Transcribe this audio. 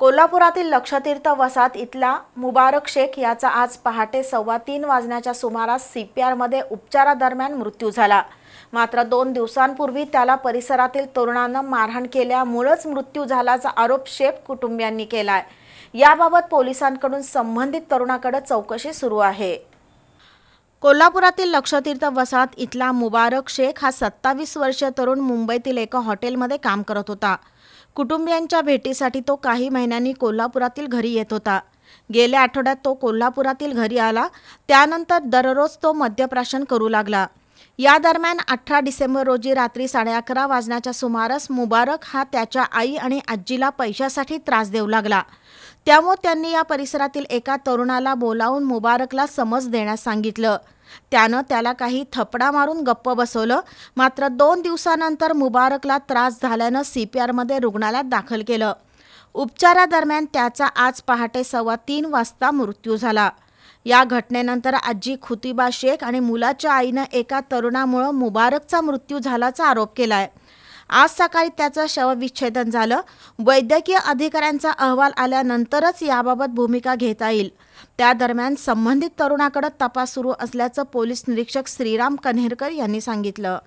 कोल्हापुरातील लक्षतीर्थ वसाहत इथला मुबारक शेख याचा आज पहाटे सव्वा तीन वाजण्याच्या सुमारास सी पी आरमध्ये उपचारादरम्यान मृत्यू झाला. मात्र दोन दिवसांपूर्वी त्याला परिसरातील तरुणानं मारहाण केल्यामुळंच मृत्यू झाल्याचा आरोप शेख कुटुंबियांनी केलाय. याबाबत पोलिसांकडून संबंधित तरुणाकडे चौकशी सुरू आहे. कोल्हापुरातील लक्षतीर्थ वसाहत इथला मुबारक शेख हा सत्तावीस वर्षीय तरुण मुंबईतील एका हॉटेलमध्ये काम करत होता. कुटुंबियांच्या भेटीसाठी तो काही महिन्यांनी कोल्हापुरातील घरी येत होता. गेल्या आठवड्यात तो कोल्हापुरातील घरी आला. त्यानंतर दररोज तो मद्यप्राशन करू लागला. या दरम्यान अठरा डिसेंबर रोजी रात्री साडे अकरा वाजण्याच्या सुमारास मुबारक हा त्याच्या आई आणि आजीला पैशासाठी त्रास देऊ लागला. त्यामुळे त्यांनी या परिसरातील एका तरुणाला बोलावून मुबारकला समज देण्यास सांगितलं. त्यानं त्याला काही थपडा मारून गप्प बसवलं. मात्र दोन दिवसानंतर मुबारकला त्रास झाल्यानं सी पी आरमध्ये रुग्णालयात दाखल केलं. उपचारादरम्यान त्याचा आज पहाटे सव्वा तीन वाजता मृत्यू झाला. या घटनेनंतर आजी खुतिबा शेख आणि मुलाच्या आईनं एका तरुणामुळं मुबारकचा मृत्यू झाल्याचा आरोप केला आहे आज सकाळी त्याचं शवविच्छेदन झालं. वैद्यकीय अधिकाऱ्यांचा अहवाल आल्यानंतरच याबाबत भूमिका घेता येईल. त्या दरम्यान संबंधित तरुणाकडे तपास सुरू असल्याचं पोलीस निरीक्षक श्रीराम कन्हेरकर यांनी सांगितलं.